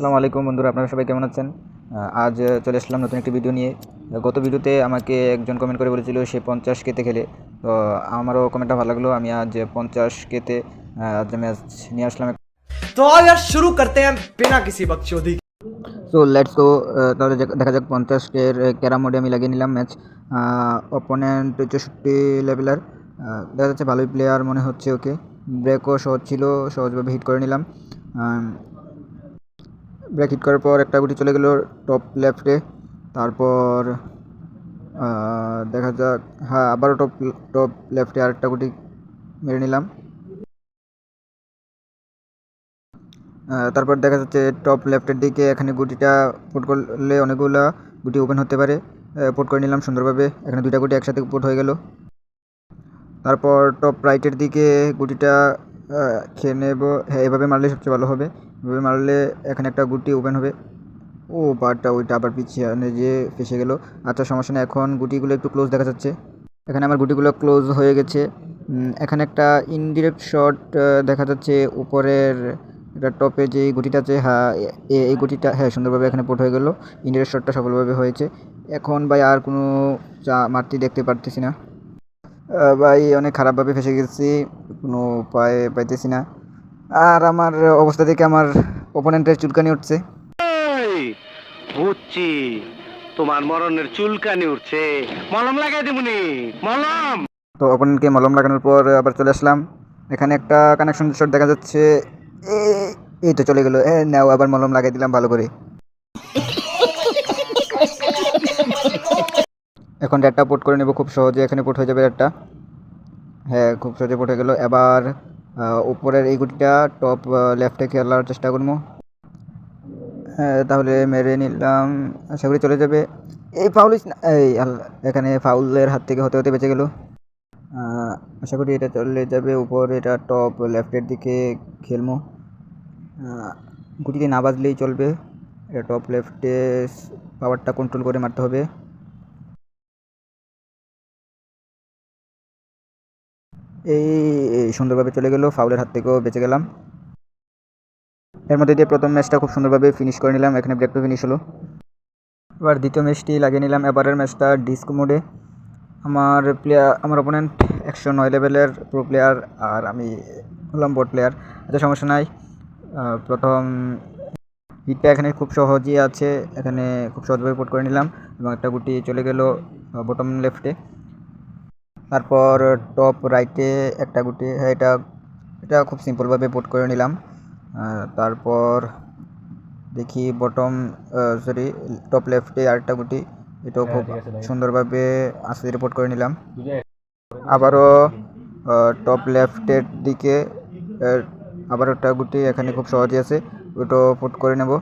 আসসালামু আলাইকুম বন্ধুরা আপনারা সবাই কেমন আছেন? আজ চলে আসলাম নতুন একটি ভিডিও নিয়ে। গত ভিডিওতে আমাকে একজন কমেন্ট করে বলেছিল সে পঞ্চাশ কেতে খেলে। তো আমারও কমেন্টটা ভালো লাগল। আমি আজ পঞ্চাশ কেতে আজ ম্যাচ নিয়ে আসলাম তো আজ শুরু করতে হ্যাঁ বিনা কিসি বকচোদি সো লেটস গো তাহলে দেখা যাক পঞ্চাশের ক্যারাম মোডে আমি লাগিয়ে নিলাম ম্যাচ অপোনেন্ট চৌষট্টি লেভেলার দেখা যাচ্ছে ভালোই প্লেয়ার মনে হচ্ছে ওকে। ব্রেকও সহজ ছিল সহজভাবে হিট করে নিলাম। ব্রেক হিট করার পর একটা গুটি চলে গেল টপ লেফটে। তারপর দেখা যাক হ্যাঁ আবারও টপ টপ লেফটে আরেকটা গুটি মেরে নিলাম। তারপর দেখা যাচ্ছে টপ লেফটের দিকে এখানে গুটিটা পুট করলে অনেকগুলো গুটি ওপেন হতে পারে। পুট করে নিলাম সুন্দরভাবে। এখানে দুইটা গুটি একসাথে পুট হয়ে গেল। তারপর টপ রাইটের দিকে গুটিটা খেয়ে নেব। হ্যাঁ এভাবে মারলে সবচেয়ে ভালো হবে। এভাবে মারলে এখানে একটা গুটি ওপেন হবে। ও বারটা ওইটা আবার পিছিয়ে আনে যে ফেসে গেল। আচ্ছা সমস্যা নেই, এখন গুটিগুলো একটু ক্লোজ দেখা যাচ্ছে। এখানে আমার গুটিগুলো ক্লোজ হয়ে গেছে। এখানে একটা ইনডিরেক্ট শট দেখা যাচ্ছে উপরের এটা টপে যে গুটিটা আছে হ্যাঁ এই গুটিটা হ্যাঁ সুন্দরভাবে এখানে পোট হয়ে গেল। ইনডিরেক্ট শটটা সফলভাবে হয়েছে। এখন ভাই আর কোনো চা মারতে দেখতে পারতেছি না। ভাই অনেক খারাপভাবে ফেসে গেছি কোনো উপায় পাইতেছি না। আর আমার অবস্থা দেখে আমার ওপোনেন্টের চুলকানি উঠছে। বুঝছি। তোমার মরণের চুলকানি উঠছে। মলম লাগাই দিবনি মলম। তো অপোনেন্টকে মলম লাগানোর পর আবার চলে আসলাম। এখানে একটা কানেকশন শট দেখা যাচ্ছে। এই তো চলে গেলো। এ নাও আবার মলম লাগাই দিলাম ভালো করে। এখন ডেটটা পোর্ট করে নেব, খুব সহজে এখানে পোর্ট হয়ে যাবে ডেটটা হ্যাঁ খুব সহজে পোট হয়ে গেলো। এবার উপরের এই গুটিটা টপ লেফটে খেলার চেষ্টা করব। হ্যাঁ তাহলে মেরে নিলাম। আশা করি চলে যাবে। এই ফাউল এই এখানে ফাউলের হাত থেকে হতে হতে বেঁচে গেল। আশা করি এটা চলে যাবে। উপর এটা টপ লেফটের দিকে খেলব। গুটিতে না বাজলেই চলবে। এটা টপ লেফটে পাওয়ারটা কন্ট্রোল করে মারতে হবে। এই সুন্দরভাবে চলে গেল ফাউলের হাত থেকেও বেঁচে গেলাম। এর মধ্যে দিয়ে প্রথম ম্যাচটা খুব সুন্দরভাবে ফিনিশ করে নিলাম, এখানে ব্রেক টু ফিনিশ হলো। এবার দ্বিতীয় ম্যাচটি লাগিয়ে নিলাম, এবারের ম্যাচটা ডিস্ক মোডে আমার প্লেয়ার আমার অপোনেন্ট একশো নয় লেভেলের প্রো প্লেয়ার আর আমি হলাম বোর্ড প্লেয়ার এত সমস্যা নাই। প্রথম হিটটা এখানে খুব সহজই আছে, এখানে খুব সহজভাবে পোট করে নিলাম এবং একটা গুটি চলে গেল বটম লেফটে তারপর টপ রাইটে একটা গুটি হ্যাঁ এটা এটা খুব সিম্পলভাবে পোট করে নিলাম। তারপর দেখি বটম সরি টপ লেফটে আরেকটা গুটি এটাও খুব সুন্দরভাবে আস্তে রিপোর্ট করে নিলাম। আবারও টপ লেফটের দিকে আহ, আবারও একটা গুটি এখানে খুব সহজে আছে ওটাও পুট করে নেব।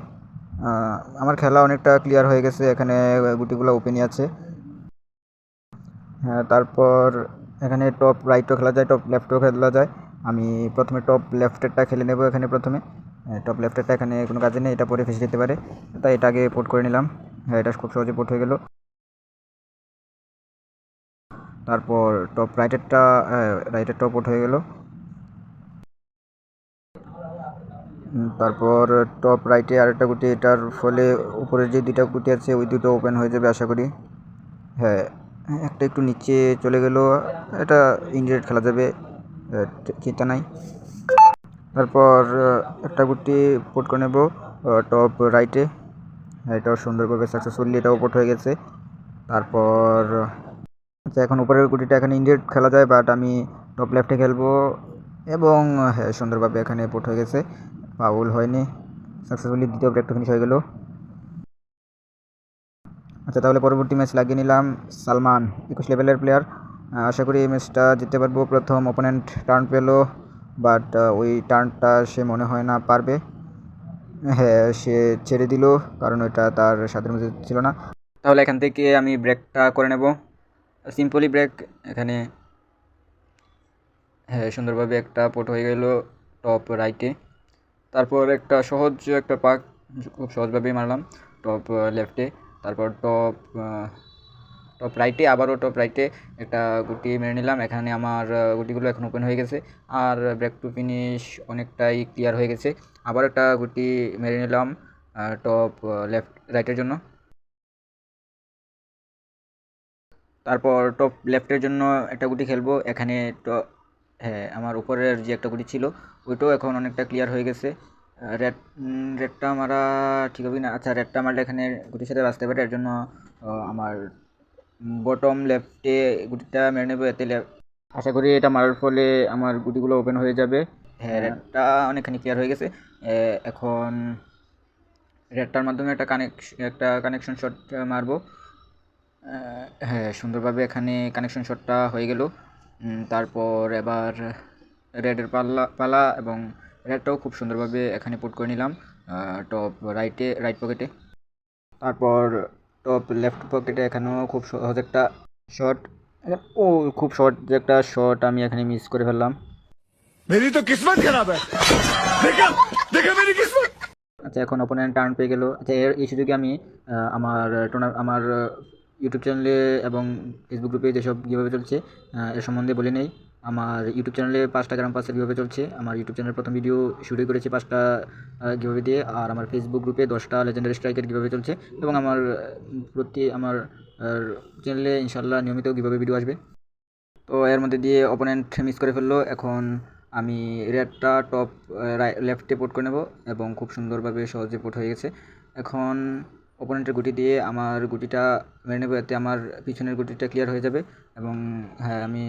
আমার খেলা অনেকটা ক্লিয়ার হয়ে গেছে এখানে গুটিগুলো ওপেনই আছে। হ্যাঁ তারপর এখানে টপ রাইটও খেলা যায় টপ লেফটও খেলা যায়। আমি প্রথমে টপ লেফটেরটা খেলে নেব এখানে প্রথমে। টপ লেফটেরটা এখানে কোনো কাজে নেই, এটা পরে ফেসে যেতে পারে। তাই এটা আগে পোর্ট করে নিলাম। হ্যাঁ এটা খুব সহজে পোর্ট হয়ে গেল। তারপর টপ রাইটেরটা রাইটেরটাও পোর্ট হয়ে গেল। তারপর টপ রাইটে আরেকটা গুটি এটার ফলে উপরের যে দুইটা গুটি আছে, ওই দুটো ওপেন হয়ে যাবে, আশা করি। হ্যাঁ একটা একটু নিচে চলে গেল, এটা ইন্ডিরেট খেলা যাবে চিন্তা নাই। তারপর একটা গুটি পোট করে নেব টপ রাইটে এটাও সুন্দরভাবে সাকসেসফুলি এটাও পোট হয়ে গেছে। তারপর আচ্ছা এখন উপরের গুটিটা এখানে ইন্ডিয়েট খেলা যায় বাট আমি টপ লেফটে খেলব। এবং হ্যাঁ সুন্দরভাবে এখানে পোট হয়ে গেছে। ফাউল হয়নি। সাকসেসফুলি দ্বিতীয় ব্রেকটা ফিনিশ হয়ে গেল। আচ্ছা তাহলে পরবর্তী ম্যাচ লাগিয়ে নিলাম সালমান, একুশ লেভেলের প্লেয়ার আশা করি এই ম্যাচটা জিততে পারব। প্রথম অপোনেন্ট টার্ন পেল বাট ওই টার্নটা সে মনে হয় না পারবে। হ্যাঁ সে ছেড়ে দিল, কারণ ওইটা তার স্বাদের মধ্যে ছিল না। তাহলে এখান থেকে আমি ব্রেকটা করে নেব। সিম্পলি ব্রেক এখানে হ্যাঁ সুন্দরভাবে একটা পোট হয়ে গেল টপ রাইটে তারপর একটা সহজ একটা পাক, খুব সহজভাবেই মারলাম টপ লেফটে তারপর টপ টপ রাইটে আবারও টপ রাইটে একটা গুটি মেরে নিলাম। এখানে আমার গুটিগুলো এখন ওপেন হয়ে গেছে। আর ব্রেক টু ফিনিশ অনেকটাই ক্লিয়ার হয়ে গেছে। আবার একটা গুটি মেরে নিলাম টপ লেফট রাইটের জন্য। তারপর টপ লেফটের জন্য একটা গুটি খেলব। এখানে হ্যাঁ আমার উপরের যে একটা গুটি ছিল, ওইটাও এখন অনেকটা ক্লিয়ার হয়ে গেছে। রেড রেডটা মারা ঠিক হবে না। আচ্ছা রেডটা মারলে এখানে গুটির সাথে বাঁচতে পারে এর জন্য আমার বটম লেফটে গুটিটা মেরে নেব এতে আশা করি এটা মারার ফলে আমার গুটিগুলো ওপেন হয়ে যাবে। হ্যাঁ রেডটা অনেকখানি ক্লিয়ার হয়ে গেছে। এখন রেডটার মাধ্যমে একটা কানেকশন একটা কানেকশন শট মারবো। হ্যাঁ সুন্দরভাবে এখানে কানেকশন শটটা হয়ে গেল। তারপর এবার রেডের পাল্লা পালা এবং র্যাডটাও খুব সুন্দরভাবে এখানে পুট করে নিলাম টপ রাইটে রাইট পকেটে তারপর টপ লেফট পকেটে এখানেও খুব সহজ একটা শর্ট ও খুব শর্ট যে একটা শর্ট আমি এখানে মিস করে ফেললাম। মেরি তো কিসমত খারাপ মেরি কিসমত। আচ্ছা এখন অপোনেন্ট টার্ন পেয়ে গেল। আচ্ছা এর এই সুযোগে আমি আমার টোনা আমার ইউটিউব চ্যানেলে এবং ফেসবুক গ্রুপে যেসব কীভাবে চলছে এর সম্বন্ধে বলে নেই। আমার ইউটিউব চ্যানেলে পাঁচটা গ্রাম পাসের কীভাবে চলছে। আমার ইউটিউব চ্যানেল প্রথম ভিডিও শুরু করেছি পাঁচটা কীভাবে দিয়ে। আর আমার ফেসবুক গ্রুপে দশটা লেজেন্ডারি স্ট্রাইকের কীভাবে চলছে। এবং আমার প্রতি, আমার চ্যানেলে ইনশাল্লাহ নিয়মিত কীভাবে ভিডিও আসবে। তো এর মধ্যে দিয়ে অপোনেন্ট মিস করে ফেলল। এখন আমি রেডটা টপ লেফটে পোর্ট করে নেব এবং খুব সুন্দরভাবে সহজে পোর্ট হয়ে গেছে। এখন অপোনেন্টের গুটি দিয়ে আমার গুটিটা মেরে নেব, এতে আমার পিছনের গুটিটা ক্লিয়ার হয়ে যাবে এবং হ্যাঁ আমি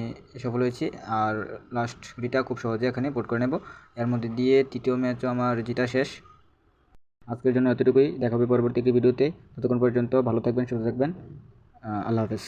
সফল হয়েছি। আর লাস্ট গুটিটা খুব সহজে এখানে পোর্ট করে নেব। এর মধ্যে দিয়ে তৃতীয় ম্যাচও আমার জিতা শেষ। আজকের জন্য এতটুকুই। দেখা হবে পরবর্তী একটি ভিডিওতে। ততক্ষণ পর্যন্ত ভালো থাকবেন, সুস্থ থাকবেন। আল্লাহ হাফেজ।